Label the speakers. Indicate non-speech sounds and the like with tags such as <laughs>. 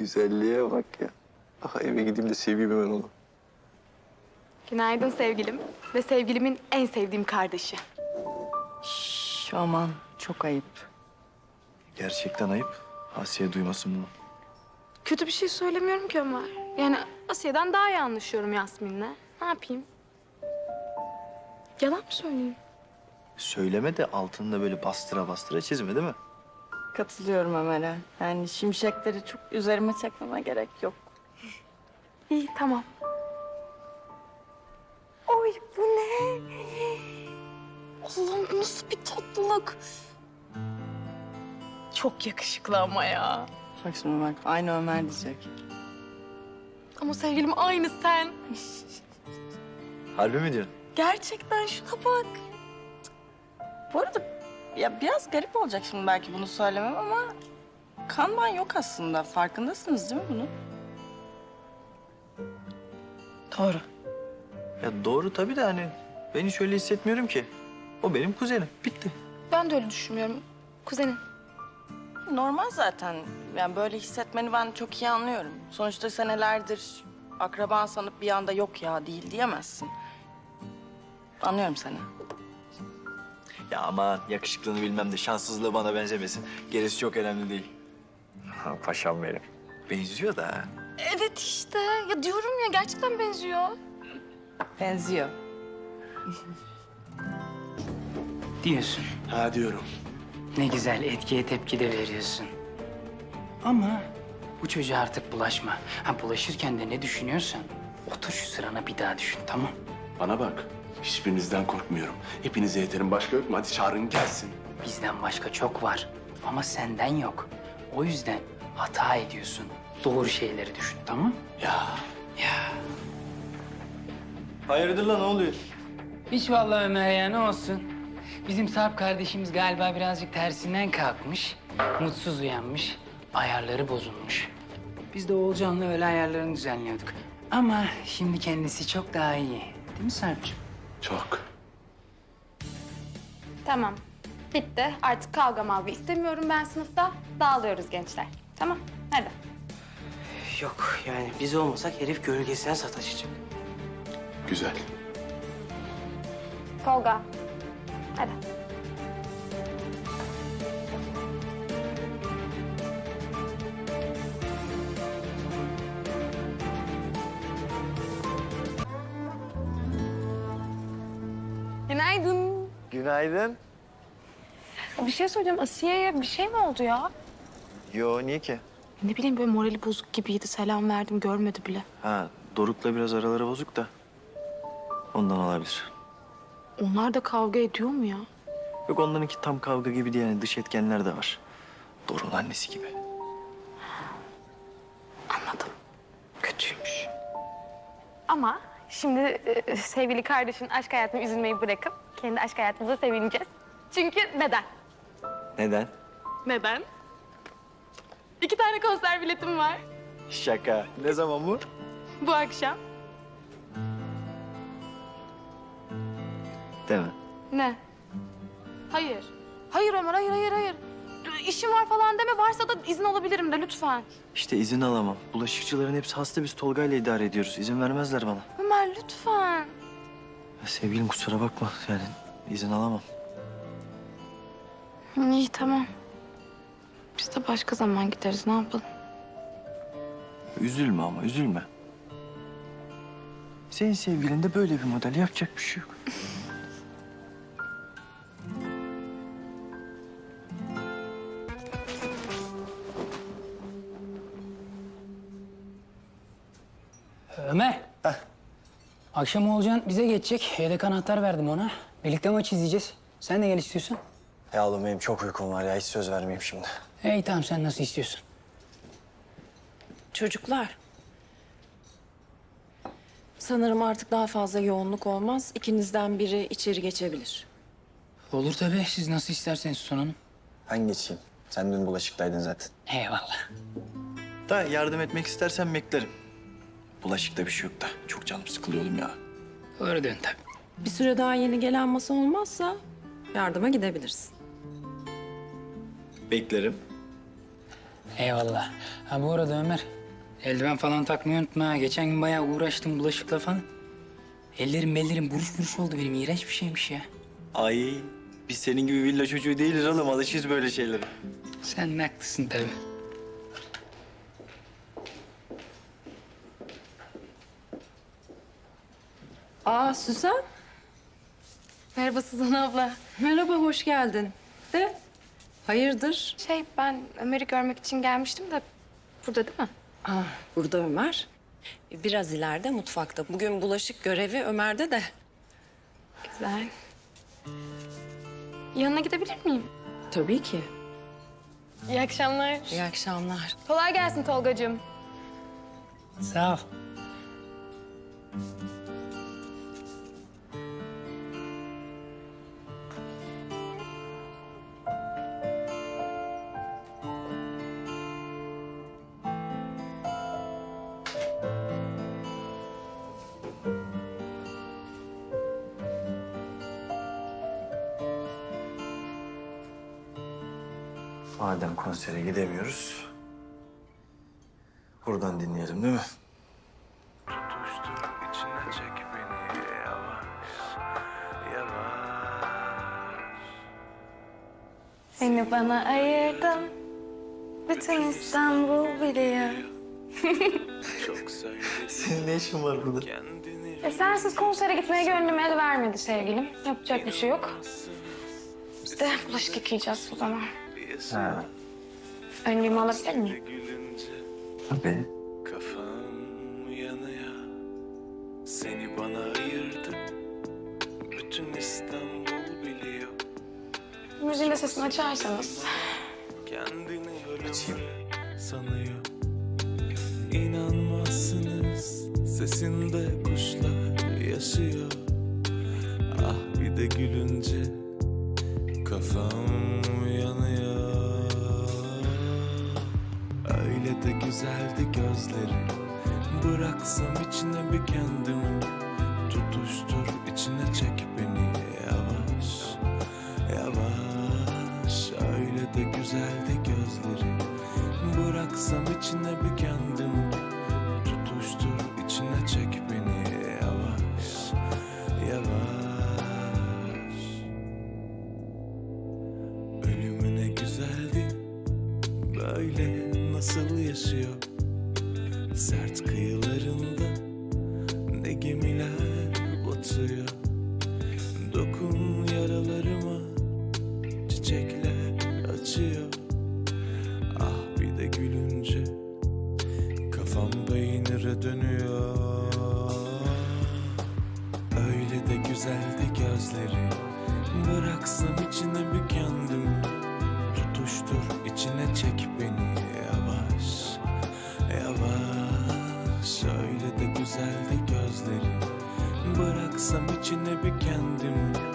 Speaker 1: Güzelliğe bak ya. Ah eve gideyim de seveyim hemen onu.
Speaker 2: Günaydın sevgilim ve sevgilimin en sevdiğim kardeşi.
Speaker 3: Şş, aman çok ayıp.
Speaker 1: Gerçekten ayıp. Asiye duymasın bunu.
Speaker 2: Kötü bir şey söylemiyorum ki Ömer. Yani Asya'dan daha iyi anlaşıyorum Yasmin'le. Ne yapayım? Yalan mı söyleyeyim?
Speaker 1: Söyleme de altında böyle bastıra bastıra çizme değil mi?
Speaker 3: Katılıyorum Ömer'e. Yani şimşekleri çok üzerime çekmeme gerek yok.
Speaker 2: İyi tamam. Oy bu ne? Allah'ım bu nasıl bir tatlılık? Çok yakışıklı ama ya.
Speaker 3: Bak şimdi bak aynı Ömer diyecek.
Speaker 2: Ama sevgilim aynı sen.
Speaker 1: Harbi mi diyorsun?
Speaker 2: Gerçekten şuna bak.
Speaker 3: Bu arada ya biraz garip olacak şimdi belki bunu söylemem ama kanman yok aslında. Farkındasınız değil mi bunun?
Speaker 2: Doğru.
Speaker 1: Ya doğru tabii de hani ben hiç öyle hissetmiyorum ki. O benim kuzenim. Bitti.
Speaker 2: Ben de öyle düşünmüyorum. Kuzenin.
Speaker 3: Normal zaten. Yani böyle hissetmeni ben çok iyi anlıyorum. Sonuçta senelerdir akraban sanıp bir anda yok ya değil diyemezsin. Anlıyorum seni.
Speaker 1: Ya aman yakışıklığını bilmem de şanssızlığı bana benzemesin. Gerisi çok önemli değil. Ha, paşam benim. Benziyor da. ha.
Speaker 2: Evet işte. Ya diyorum ya gerçekten benziyor.
Speaker 3: Benziyor.
Speaker 4: diyorsun.
Speaker 5: Ha diyorum.
Speaker 4: Ne güzel etkiye tepki de veriyorsun. Ama bu çocuğa artık bulaşma. Ha bulaşırken de ne düşünüyorsan otur şu sırana bir daha düşün tamam?
Speaker 5: Bana bak. Hiçbirinizden korkmuyorum. Hepinize yeterim. Başka yok mu? Hadi çağırın gelsin.
Speaker 4: Bizden başka çok var ama senden yok. O yüzden hata ediyorsun. Doğru şeyleri düşün tamam?
Speaker 5: Ya
Speaker 4: Ya.
Speaker 1: Hayırdır lan ne oluyor?
Speaker 4: Hiç vallahi Ömer ya ne olsun. Bizim Sarp kardeşimiz galiba birazcık tersinden kalkmış. Mutsuz uyanmış. Ayarları bozulmuş. Biz de Oğulcan'la öyle ayarlarını düzenliyorduk. Ama şimdi kendisi çok daha iyi. Değil mi Sarp'cığım?
Speaker 5: Çok.
Speaker 2: Tamam. Bitti. Artık kavga mavga istemiyorum ben sınıfta. Dağılıyoruz gençler. Tamam. Hadi.
Speaker 6: Yok yani biz olmasak herif gölgesine sataşacak.
Speaker 5: Güzel.
Speaker 2: Tolga. Hadi. Günaydın.
Speaker 1: Günaydın.
Speaker 2: Bir şey söyleyeceğim. Asiye'ye bir şey mi oldu ya?
Speaker 1: Yo niye ki?
Speaker 2: Ne bileyim böyle morali bozuk gibiydi. Selam verdim görmedi bile.
Speaker 1: Ha Doruk'la biraz araları bozuk da. Ondan olabilir.
Speaker 2: Onlar da kavga ediyor mu ya?
Speaker 1: Yok onlarınki tam kavga gibi değil yani dış etkenler de var. Doruk'un annesi gibi.
Speaker 2: Anladım. Kötüymüş. Ama şimdi e, sevgili kardeşin aşk hayatını üzülmeyi bırakıp kendi aşk hayatımıza sevineceğiz. Çünkü neden?
Speaker 1: Neden?
Speaker 2: Neden? İki tane konser biletim var
Speaker 1: Şaka. Ne zaman bu?
Speaker 2: bu akşam.
Speaker 1: Deme.
Speaker 2: Ne? Hayır. Hayır Ömer, hayır, hayır, hayır. İşim var falan deme. Varsa da izin alabilirim de lütfen.
Speaker 1: İşte izin alamam. Bulaşıkçıların hepsi hasta biz Tolga ile idare ediyoruz. İzin vermezler bana.
Speaker 2: Ömer lütfen.
Speaker 1: Ya sevgilim kusura bakma yani izin alamam.
Speaker 2: İyi tamam. Biz de başka zaman gideriz. Ne yapalım?
Speaker 1: Üzülme ama üzülme. Senin sevgilin de böyle bir model yapacak bir şey yok.
Speaker 4: Ömer. Akşam Oğulcan bize geçecek. Yedek anahtar verdim ona. Birlikte maç izleyeceğiz. Sen de gel istiyorsan.
Speaker 1: Ya oğlum benim çok uykum var ya hiç söz vermeyeyim şimdi.
Speaker 4: İyi tamam sen nasıl istiyorsun.
Speaker 7: Çocuklar. Sanırım artık daha fazla yoğunluk olmaz. İkinizden biri içeri geçebilir.
Speaker 4: Olur tabii. Siz nasıl isterseniz Son Hanım.
Speaker 1: Ben geçeyim. Sen dün bulaşıktaydın zaten.
Speaker 4: Eyvallah.
Speaker 1: Da yardım etmek istersen beklerim. Bulaşıkta bir şey yok da. Çok canım sıkılıyor oğlum ya.
Speaker 4: Doğru dön tabii.
Speaker 7: Bir süre daha yeni gelen masa olmazsa yardıma gidebilirsin.
Speaker 1: Beklerim.
Speaker 4: Eyvallah. Ha bu arada Ömer, eldiven falan takmayı unutma. ha. Geçen gün bayağı uğraştım bulaşıkla falan. Ellerim bellerim buruş buruş oldu benim. İğrenç bir şeymiş ya.
Speaker 1: Ay biz senin gibi villa çocuğu değiliz oğlum. Alışırız böyle şeylere.
Speaker 4: Sen de haklısın tabii.
Speaker 7: Aa Süsen.
Speaker 2: Merhaba Suzan abla.
Speaker 7: Merhaba, hoş geldin. De, hayırdır?
Speaker 2: Şey ben Ömer'i görmek için gelmiştim de burada değil mi?
Speaker 7: Aa, burada Ömer. Biraz ileride mutfakta. Bugün bulaşık görevi Ömer'de de.
Speaker 2: Güzel. Yanına gidebilir miyim?
Speaker 7: Tabii ki.
Speaker 2: İyi akşamlar.
Speaker 7: İyi akşamlar.
Speaker 2: Kolay gelsin Tolgacığım.
Speaker 4: Sağ ol.
Speaker 1: Madem konsere gidemiyoruz. Buradan dinleyelim değil mi?
Speaker 8: Beni yavaş yavaş
Speaker 2: Seni bana ayırdım. Bütün İstanbul biliyor.
Speaker 8: Çok <laughs>
Speaker 1: Senin ne işin var burada?
Speaker 2: E sensiz konsere gitmeye gönlüm el vermedi sevgilim. Yapacak bir şey yok. Biz de bulaşık yıkayacağız o zaman.
Speaker 1: Ha,
Speaker 2: Önlüğümü alabilir miyim?
Speaker 1: tabii.
Speaker 8: kafam yanıyor Seni bana ayırdı bütün İstanbul biliyor
Speaker 2: Müziğin de sesini açarsanız.
Speaker 8: Kendini
Speaker 1: Açayım.
Speaker 8: sanıyor İnanmazsınız sesinde kuşlar yaşıyor Ah bir de gülünce kafam de güzeldi gözleri Bıraksam içine bir kendimi Tutuştur içine çek beni. Yavaş Yavaş öyle de güzeldi gözleri Bıraksam içine bir kendimi Tutuştur içine çek beni. Yavaş Yavaş. Ölümüne güzeldi Böyle nasıl yaşıyor Sert kıyılarında Ne gemiler batıyor. Dokun yaralarıma Çiçekler açıyor. Ah bir de gülünce Kafam beynire dönüyor. Öyle de güzeldi gözleri Bıraksam içine bir kendimi Alsam içine bir kendimi